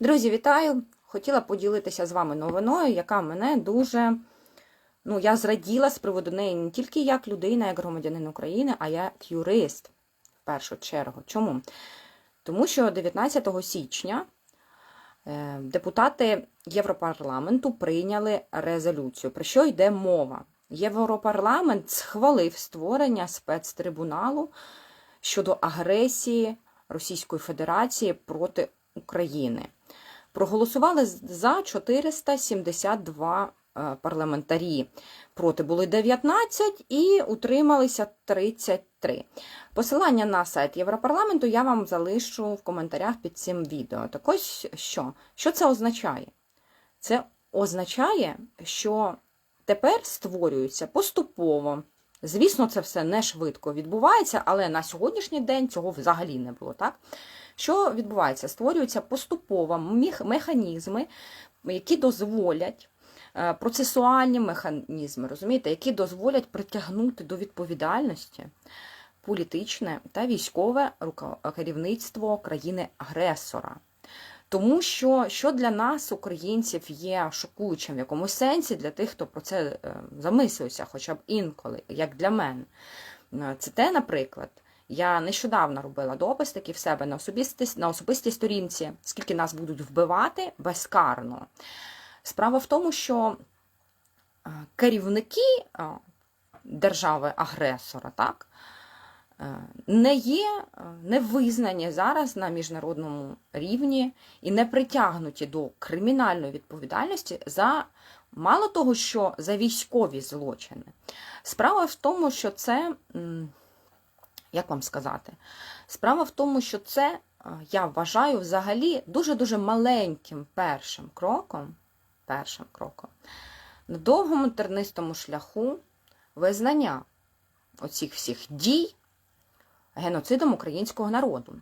Друзі, вітаю! Хотіла поділитися з вами новиною, яка мене дуже. Ну, я зраділа з приводу неї не тільки як людина, як громадянин України, а як юрист в першу чергу. Чому? Тому що 19 січня е, депутати Європарламенту прийняли резолюцію. Про що йде мова? Європарламент схвалив створення спецтрибуналу щодо агресії Російської Федерації проти України. Проголосували за 472 е, парламентарі. Проти були 19 і утрималися 33. Посилання на сайт Європарламенту я вам залишу в коментарях під цим відео. Так ось що? Що це означає? Це означає, що тепер створюється поступово. Звісно, це все не швидко відбувається, але на сьогоднішній день цього взагалі не було, так? Що відбувається? Створюються поступово механізми, які дозволять е, процесуальні механізми, розумієте, які дозволять притягнути до відповідальності політичне та військове керівництво країни-агресора. Тому що що для нас, українців, є шокуючим в якомусь сенсі для тих, хто про це е, замислюється, хоча б інколи, як для мене. Е, Це те, наприклад, я нещодавно робила допис такий в себе на особистій, на особистій сторінці, скільки нас будуть вбивати безкарно. Справа в тому, що е, керівники держави-агресора, так, не є, е, не визнані зараз на міжнародному рівні і не притягнуті до кримінальної відповідальності за мало того, що за військові злочини. Справа в тому, що це, як вам сказати, справа в тому, що це, е, я вважаю, взагалі дуже-дуже маленьким першим кроком, першим кроком на довгому тернистому шляху визнання оцих всіх дій геноцидом українського народу.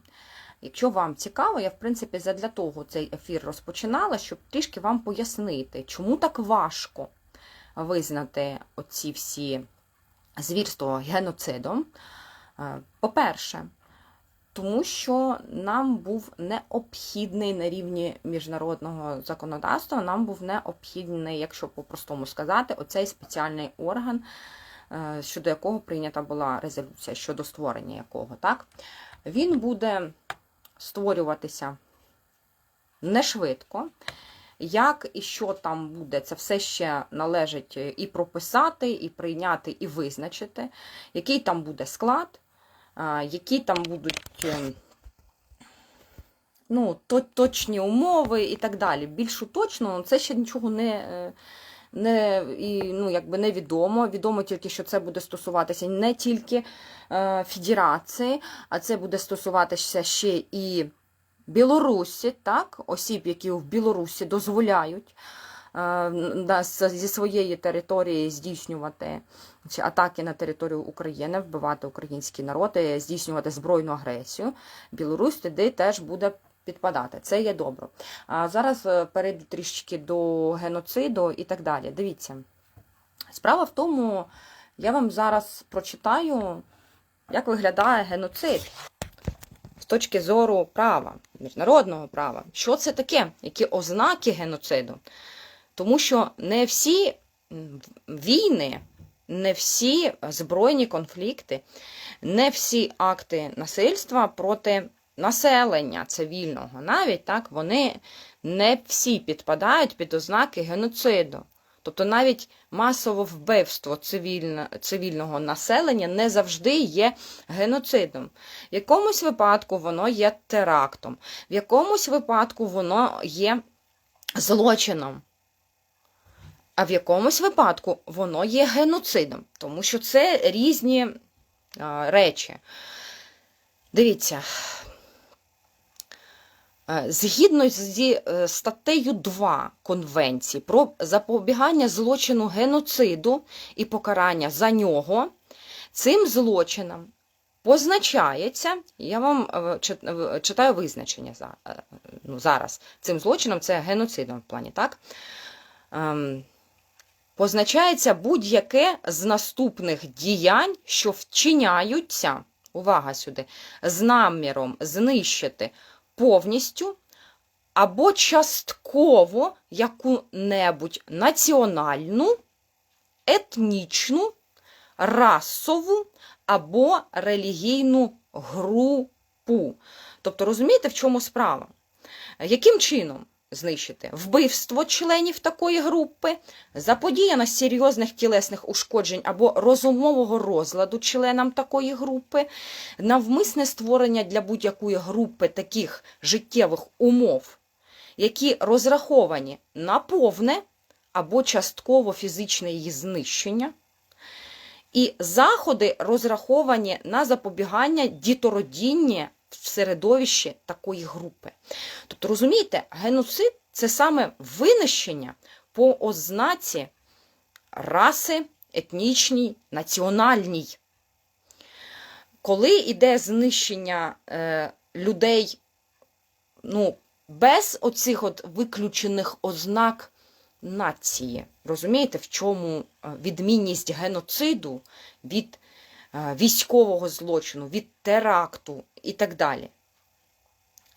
Якщо вам цікаво, я в принципі задля того цей ефір розпочинала, щоб трішки вам пояснити, чому так важко визнати оці всі звірства геноцидом. Е, По-перше, тому що нам був необхідний на рівні міжнародного законодавства, нам був необхідний, якщо по-простому сказати, оцей спеціальний орган, щодо якого прийнята була резолюція, щодо створення якого. так? Він буде створюватися не швидко. Як і що там буде, це все ще належить і прописати, і прийняти, і визначити, який там буде склад, які там будуть ем, ну, точні умови і так далі. Більш точно, це ще нічого не, е, не, і, ну, якби невідомо. Відомо тільки, що це буде стосуватися не тільки е, Федерації, а це буде стосуватися ще і Білорусі, так, осіб, які в Білорусі дозволяють е, зі своєї території здійснювати атаки на територію України, вбивати український народ, і здійснювати збройну агресію. Білорусь туди теж буде підпадати. Це є добре. А зараз е, перейду трішки до геноциду і так далі. Дивіться. Справа в тому, я вам зараз прочитаю, як виглядає геноцид з точки зору права, міжнародного права. Що це таке? Які ознаки геноциду? Тому що не всі війни, не всі збройні конфлікти, не всі акти насильства проти населення цивільного, навіть так, вони не всі підпадають під ознаки геноциду. Тобто навіть масове вбивство цивільно, цивільного населення не завжди є геноцидом. В якомусь випадку воно є терактом, в якомусь випадку воно є злочином. А в якомусь випадку воно є геноцидом, тому що це різні а, речі. Дивіться, Згідно зі е, статтею 2 Конвенції про запобігання злочину геноциду і покарання за нього, цим злочином позначається, я вам е, чит- е, читаю визначення е, ну, зараз. Цим злочином це геноцидом в плані, так? Ем, позначається будь-яке з наступних діянь, що вчиняються, увага сюди, з наміром знищити повністю або частково яку-небудь національну, етнічну, расову або релігійну групу. Тобто, розумієте, в чому справа? Яким чином знищити? Вбивство членів такої групи, заподіяна серйозних тілесних ушкоджень або розумового розладу членам такої групи, навмисне створення для будь-якої групи таких життєвих умов, які розраховані на повне або частково фізичне її знищення. І заходи розраховані на запобігання дітородіння в середовищі такої групи. Тобто, розумієте, геноцид це саме винищення по ознаці раси, етнічній, національній. Коли йде знищення е, людей ну, без оцих от виключених ознак нації, розумієте, в чому е, відмінність геноциду від е, військового злочину, від теракту і так далі.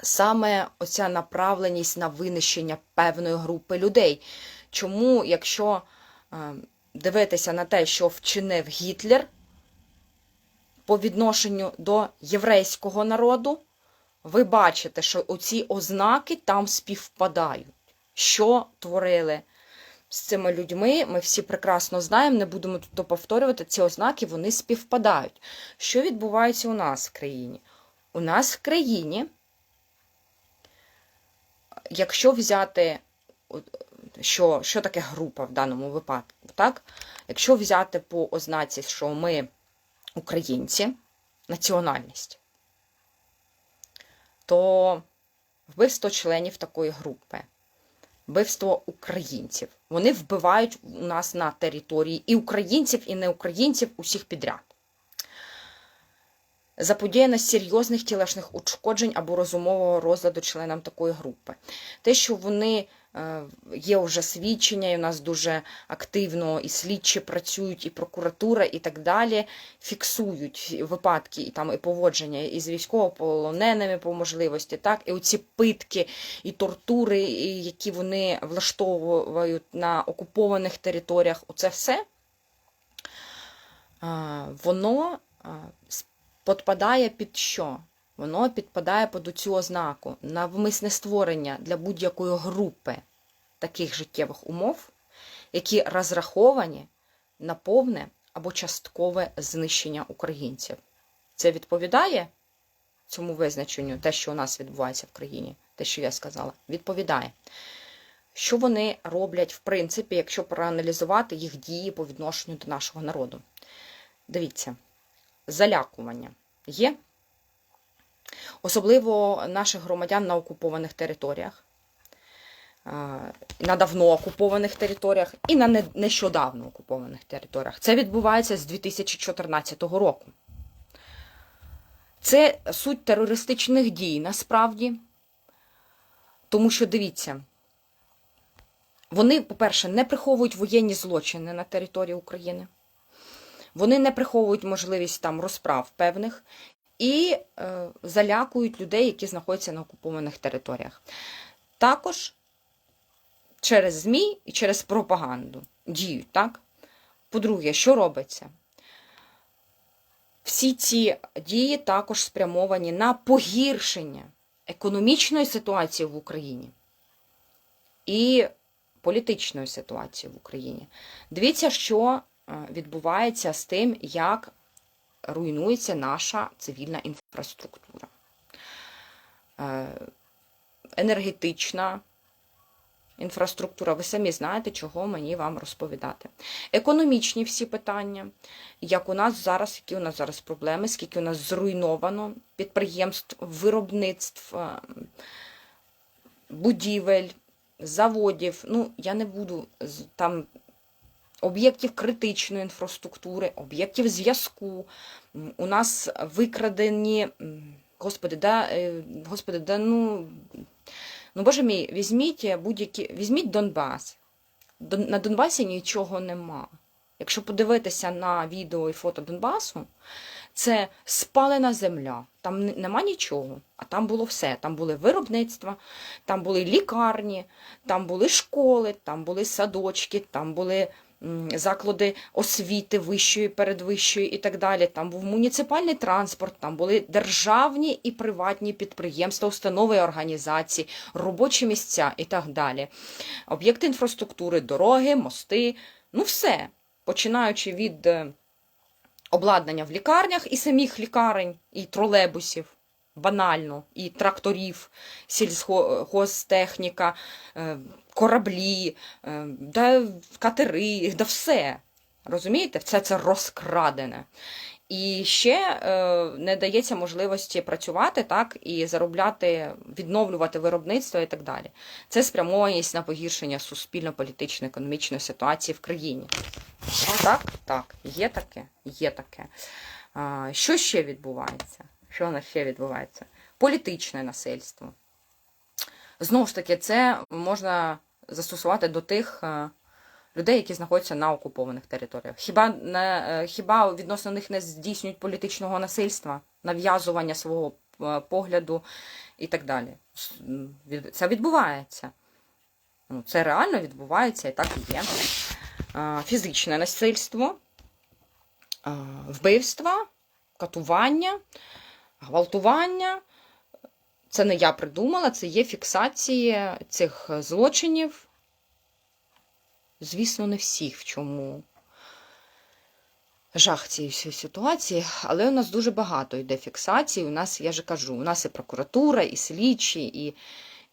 Саме оця направленість на винищення певної групи людей. Чому, якщо е, дивитися на те, що вчинив Гітлер по відношенню до єврейського народу, ви бачите, що оці ознаки там співпадають. Що творили з цими людьми, ми всі прекрасно знаємо, не будемо тут повторювати, ці ознаки вони співпадають. Що відбувається у нас в країні? У нас в країні, якщо взяти, що, що таке група в даному випадку, так? Якщо взяти по ознаці, що ми українці, національність, то вбивство членів такої групи, вбивство українців. Вони вбивають у нас на території і українців, і неукраїнців усіх підряд. Заподіяна серйозних тілесних ушкоджень або розумового розладу членам такої групи. Те, що вони е, є вже свідчення, і у нас дуже активно і слідчі працюють, і прокуратура, і так далі, фіксують випадки і там і поводження із військовополоненими по можливості, так, і оці питки і тортури, які вони влаштовують на окупованих територіях, оце все воно а, підпадає під що? Воно підпадає під цю ознаку навмисне створення для будь-якої групи таких життєвих умов, які розраховані на повне або часткове знищення українців. Це відповідає цьому визначенню, те, що у нас відбувається в країні, те, що я сказала, відповідає. Що вони роблять, в принципі, якщо проаналізувати їх дії по відношенню до нашого народу? Дивіться, залякування є, особливо наших громадян на окупованих територіях, на давно окупованих територіях і на нещодавно окупованих територіях. Це відбувається з 2014 року. Це суть терористичних дій насправді, тому що дивіться, вони, по-перше, не приховують воєнні злочини на території України. Вони не приховують можливість там розправ певних і е, залякують людей, які знаходяться на окупованих територіях. Також через ЗМІ і через пропаганду діють, так? По-друге, що робиться? Всі ці дії також спрямовані на погіршення економічної ситуації в Україні і політичної ситуації в Україні. Дивіться, що відбувається з тим, як руйнується наша цивільна інфраструктура. Е, енергетична інфраструктура, ви самі знаєте, чого мені вам розповідати. Економічні всі питання, як у нас зараз, які у нас зараз проблеми, скільки у нас зруйновано підприємств, виробництв, е, будівель, заводів. Ну, я не буду там об'єктів критичної інфраструктури, об'єктів зв'язку. У нас викрадені, господи, да, е, господи, да, ну, ну, боже мій, візьміть будь-які, візьміть Донбас. На Донбасі нічого нема. Якщо подивитися на відео і фото Донбасу, Це спалена земля. Там нема нічого, а там було все. Там були виробництва, там були лікарні, там були школи, там були садочки, там були заклади освіти вищої, передвищої і так далі. Там був муніципальний транспорт, там були державні і приватні підприємства, установи і організації, робочі місця і так далі. Об'єкти інфраструктури, дороги, мости, ну все. Починаючи від е, обладнання в лікарнях і самих лікарень, і тролейбусів, банально, і тракторів, сільськогостехніка, е, кораблі, е, да катери, да все. Розумієте, все це розкрадене. І ще е, не дається можливості працювати так і заробляти, відновлювати виробництво і так далі. Це спрямованість на погіршення суспільно-політично-економічної ситуації в країні. Так, так, є таке, є таке. Що ще відбувається? Що у ще відбувається? Політичне насильство. Знову ж таки, це можна застосувати до тих е, людей, які знаходяться на окупованих територіях. Хіба не е, хіба відносно них не здійснюють політичного насильства, нав'язування свого е, погляду і так далі? Це відбувається. Ну, Це реально відбувається і так і є. Фізичне насильство, вбивства, катування, гвалтування. Це не я придумала, це є фіксації цих злочинів. Звісно, не всіх в чому жах цієї ситуації, але у нас дуже багато йде фіксацій. У нас, я же кажу, у нас і прокуратура, і слідчі, і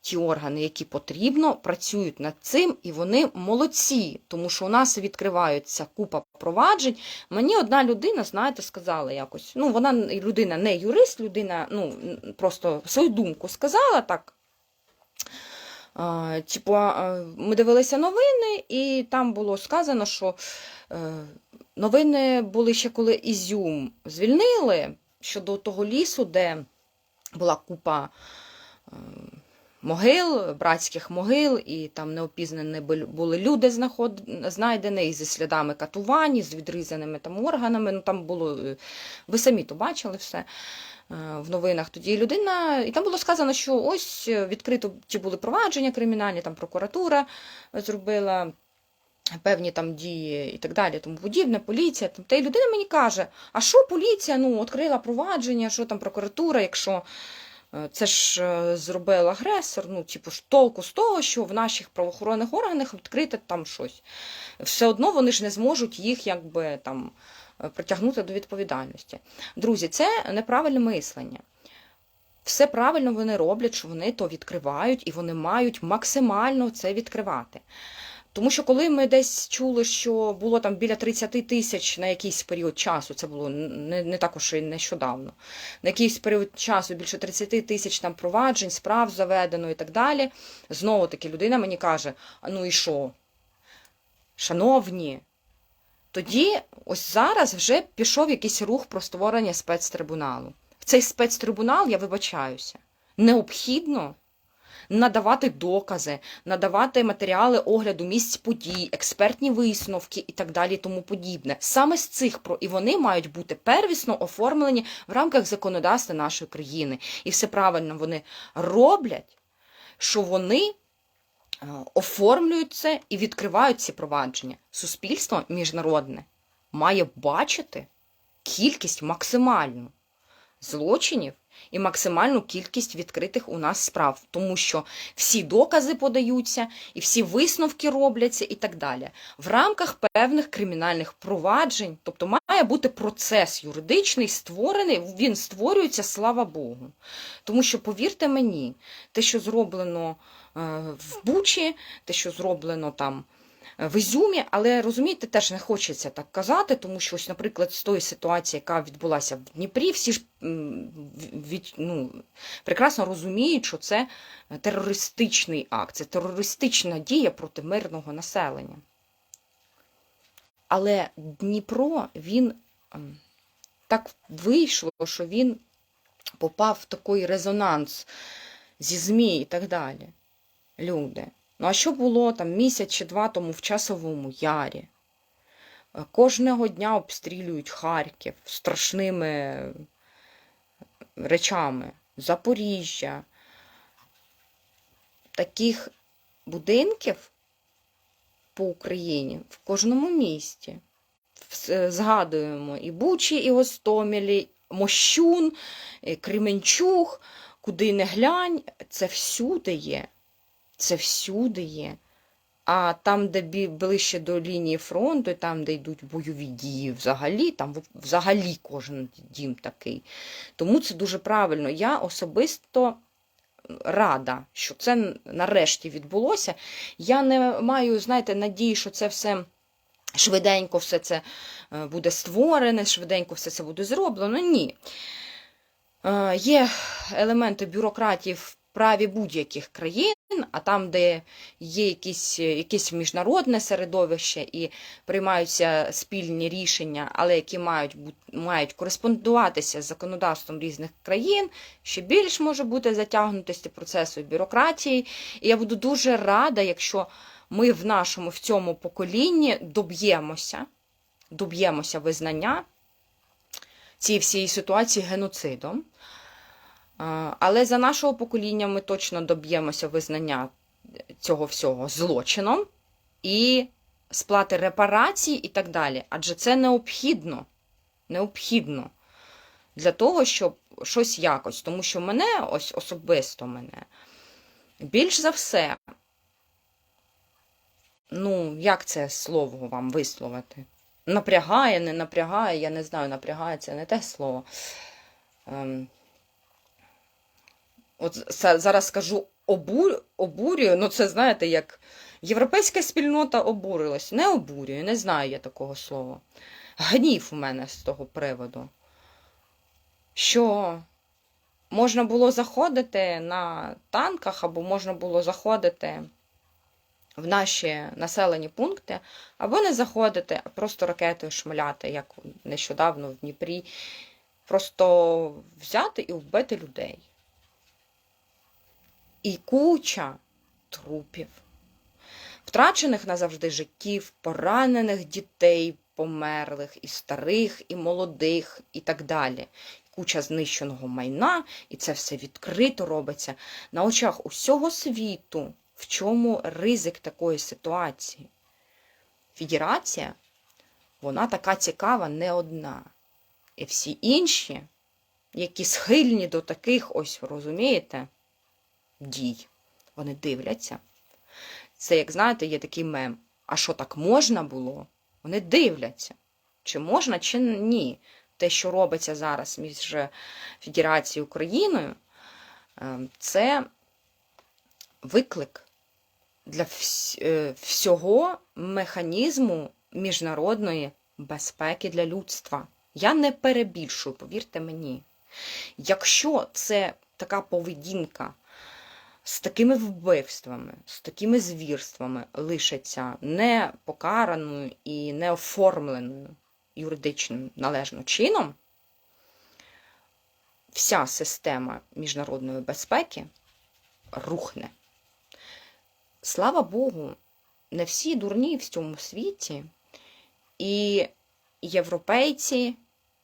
ті органи, які потрібно, працюють над цим, і вони молодці, тому що у нас відкриваються купа проваджень. Мені одна людина, знаєте, сказала якось. Ну, вона людина не юрист, людина ну, просто свою думку сказала так. Типу, ми дивилися новини, і там було сказано, що е, новини були ще коли Ізюм звільнили щодо того лісу, де була купа е, могил, братських могил, і там неопізнані були люди знайдені і зі слідами катувань, і з відрізаними там органами. Ну там було. е, Ви самі то бачили все е, в новинах. Тоді людина, і там було сказано, що ось е, відкрито ті були провадження кримінальні, там прокуратура зробила. Певні там дії і так далі, тому подібне, поліція. Там. Та й людина мені каже: а що поліція ну, відкрила провадження, що там прокуратура, якщо це ж е, зробив агресор, ну, типу, ж толку з того, що в наших правоохоронних органах відкрити там щось. Все одно вони ж не зможуть їх якби там е, притягнути до відповідальності. Друзі, це неправильне мислення. Все правильно вони роблять, що вони то відкривають, і вони мають максимально це відкривати. Тому що коли ми десь чули, що було там біля 30 тисяч на якийсь період часу, це було не, не також і нещодавно, на якийсь період часу більше 30 тисяч там проваджень, справ заведено і так далі. Знову таки людина мені каже: ну і що? Шановні, тоді ось зараз вже пішов якийсь рух про створення спецтрибуналу. В цей спецтрибунал, я вибачаюся, необхідно надавати докази, надавати матеріали огляду місць подій, експертні висновки і так далі, тому подібне. Саме з цих про і вони мають бути первісно оформлені в рамках законодавства нашої країни. І все правильно вони роблять, що вони е, оформлюють це і відкривають ці провадження. Суспільство міжнародне має бачити кількість максимальну злочинів і максимальну кількість відкритих у нас справ, тому що всі докази подаються, і всі висновки робляться, і так далі. В рамках певних кримінальних проваджень, тобто має бути процес юридичний створений, він створюється, слава Богу. Тому що, повірте мені, те, що зроблено е, в Бучі, те, що зроблено там в Ізюмі, але розумієте, теж не хочеться так казати, тому що ось, наприклад, з тої ситуації, яка відбулася в Дніпрі, всі ж від, ну, прекрасно розуміють, що це терористичний акт, це терористична дія проти мирного населення. Але Дніпро, він ем, так вийшло, що він попав в такий резонанс зі ЗМІ і так далі. Люди. Ну а що було там місяць чи два тому в часовому ярі? Е, Кожного дня обстрілюють Харків страшними речами. Запоріжжя. Таких будинків по Україні в кожному місті. Згадуємо і Бучі, і Гостомелі, Мощун, і Кременчуг, куди не глянь, це всюди є. Це всюди є. А там, де ближче до лінії фронту, там, де йдуть бойові дії, взагалі, там взагалі кожен дім такий. Тому це дуже правильно. Я особисто рада, що це нарешті відбулося. Я не маю, знаєте, надії, що це все швиденько все це е, буде створене, швиденько все це буде зроблено. Ні. Е, Є елементи бюрократії в праві будь-яких країн, а там, де є якісь, якесь міжнародне середовище і приймаються спільні рішення, але які мають, мають кореспондуватися з законодавством різних країн, ще більш може бути затягнутості процесу бюрократії. І я буду дуже рада, якщо ми в нашому в цьому поколінні доб'ємося, доб'ємося визнання цієї всієї ситуації геноцидом. Але за нашого покоління ми точно доб'ємося визнання цього всього злочином і сплати репарацій і так далі. Адже це необхідно. Необхідно для того, щоб щось якось. Тому що мене, ось особисто мене, більш за все, ну, як це слово вам висловити? Напрягає, не напрягає, я не знаю, напрягає це не те слово. От зараз скажу обу... обурюю, ну це знаєте, як європейська спільнота обурилась. Не обурюю, не знаю я такого слова. Гнів у мене з того приводу. Що можна було заходити на танках, або можна було заходити в наші населені пункти, або не заходити, а просто ракетою шмаляти, як нещодавно в Дніпрі. Просто взяти і вбити людей. І куча трупів, втрачених назавжди життів, поранених дітей, померлих, і старих, і молодих, і так далі. Куча знищеного майна, і це все відкрито робиться на очах усього світу. В чому ризик такої ситуації? Федерація, вона така цікава не одна. І всі інші, які схильні до таких, ось розумієте, дій. Вони дивляться. Це, як знаєте, є такий мем. А що так можна було? Вони дивляться. Чи можна, чи ні. Те, що робиться зараз між Федерацією і Україною, ем, це виклик для е, всього механізму міжнародної безпеки для людства. Я не перебільшую, повірте мені. Якщо це така поведінка з такими вбивствами, з такими звірствами лишиться не покараною і не оформленою юридичним належним чином, вся система міжнародної безпеки рухне. Слава Богу, не всі дурні в цьому світі, і європейці,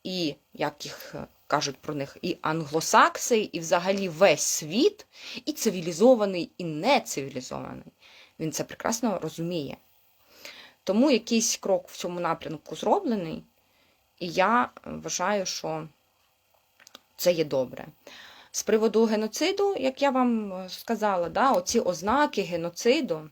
і, як їх кажуть про них, і англосакси, і взагалі весь світ, і цивілізований, і нецивілізований. Він це прекрасно розуміє. Тому якийсь крок в цьому напрямку зроблений, і я вважаю, що це є добре. З приводу геноциду, як я вам сказала, да, оці ознаки геноциду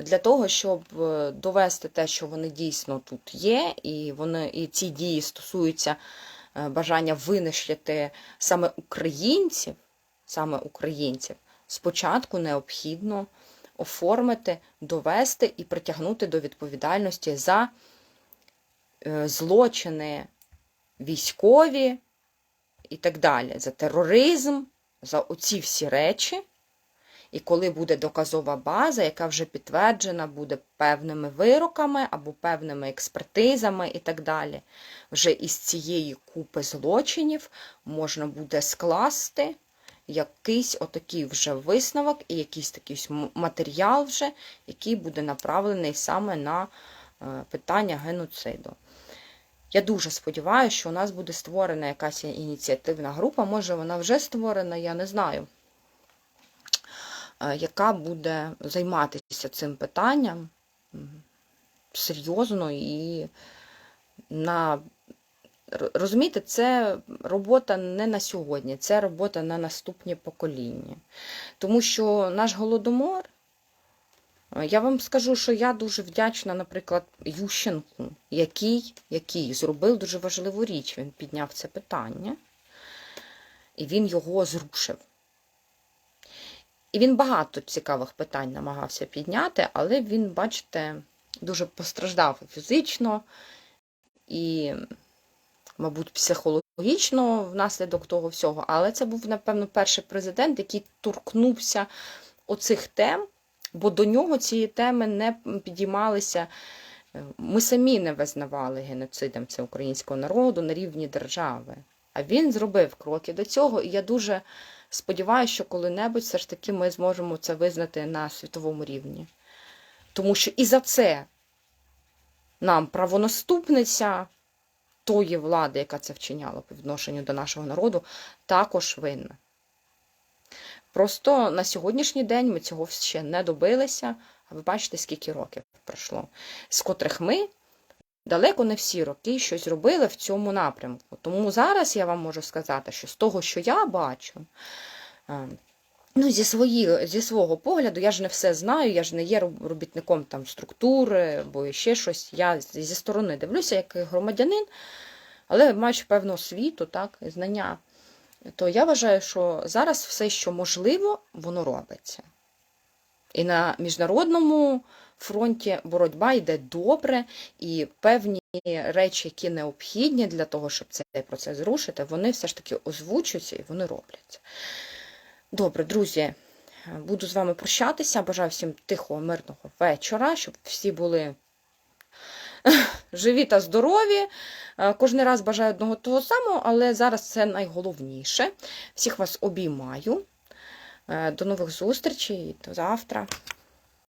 для того, щоб е, довести те, що вони дійсно тут є, і вони і ці дії стосуються е, бажання винищити саме українців, саме українців, спочатку необхідно оформити, довести і притягнути до відповідальності за е, злочини військові і так далі, за тероризм, за оці всі речі. І коли буде доказова база, яка вже підтверджена буде певними вироками або певними експертизами і так далі, вже із цієї купи злочинів можна буде скласти якийсь отакий вже висновок і якийсь такий матеріал, вже, який буде направлений саме на е, питання геноциду. Я дуже сподіваюся, що у нас буде створена якась ініціативна група, може вона вже створена, я не знаю, яка буде займатися цим питанням серйозно і на Розумієте, це робота не на сьогодні, це робота на наступні покоління. Тому що наш голодомор, е, я вам скажу, що я дуже вдячна, наприклад, Ющенку, який, який зробив дуже важливу річ. Він підняв це питання, і він його зрушив. І він багато цікавих питань намагався підняти, але він, бачите, дуже постраждав фізично і мабуть, психологічно внаслідок того всього, але це був, напевно, перший президент, який торкнувся оцих тем, бо до нього ці теми не підіймалися. Ми самі не визнавали геноцидом це українського народу на рівні держави. А він зробив кроки до цього, і я дуже сподіваюся, що коли-небудь все ж таки ми зможемо це визнати на світовому рівні. Тому що і за це нам правонаступниця тої влади, яка це вчиняла по відношенню до нашого народу, також винна. Просто на сьогоднішній день ми цього ще не добилися, а ви бачите, скільки років пройшло, з котрих ми далеко не всі роки щось робили в цьому напрямку. Тому зараз я вам можу сказати, що з того, що я бачу, е, Ну, зі, свої, зі свого погляду, я ж не все знаю, я ж не є робітником там структури або ще щось. Я зі сторони дивлюся як громадянин, але маючи певну освіту, так, знання, то я вважаю, що зараз все, що можливо, воно робиться. І на міжнародному фронті боротьба йде добре, і певні речі, які необхідні для того, щоб цей процес зрушити, вони все ж таки озвучуються і вони робляться. Добре, друзі, буду з вами прощатися. Бажаю всім тихого, мирного вечора, щоб всі були живі та здорові. Е, Кожен раз бажаю одного того самого, але зараз це найголовніше. Всіх вас обіймаю. Е, До нових зустрічей, до завтра.